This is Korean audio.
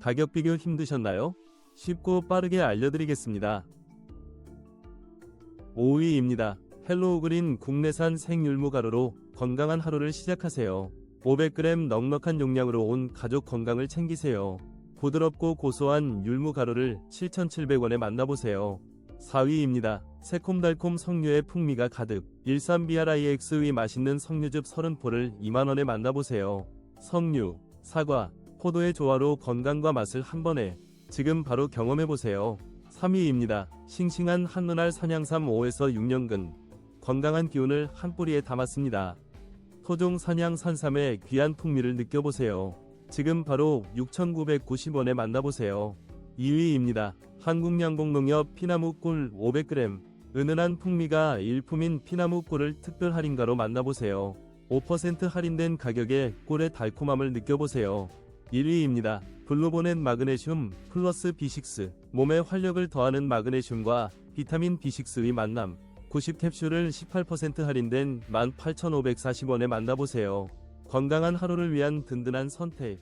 가격 비교 힘드셨나요? 쉽고 빠르게 알려드리겠습니다. 5위입니다. 헬로우 그린 국내산 생율무 가루로 건강한 하루를 시작하세요. 500g 넉넉한 용량으로 온 가족 건강을 챙기세요. 부드럽고 고소한 율무 가루를 7,700원에 만나보세요. 4위입니다. 새콤달콤 석류의 풍미가 가득 13BRIX의 맛있는 석류즙 30포를 2만원에 만나보세요. 석류, 사과, 포도의 조화로 건강과 맛을 한 번에 지금 바로 경험해보세요. 3위입니다. 싱싱한 한눈알 산양삼 5에서 6년근 건강한 기운을 한 뿌리에 담았습니다. 토종 산양 산삼의 귀한 풍미를 느껴보세요. 지금 바로 6,990원에 만나보세요. 2위입니다. 한국양봉농협 피나무 꿀 500g 은은한 풍미가 일품인 피나무 꿀을 특별 할인가로 만나보세요. 5% 할인된 가격에 꿀의 달콤함을 느껴보세요. 1위입니다. 블루보넷 마그네슘 플러스 B6 몸에 활력을 더하는 마그네슘과 비타민 B6의 만남 90캡슐을 18% 할인된 18,540원에 만나보세요. 건강한 하루를 위한 든든한 선택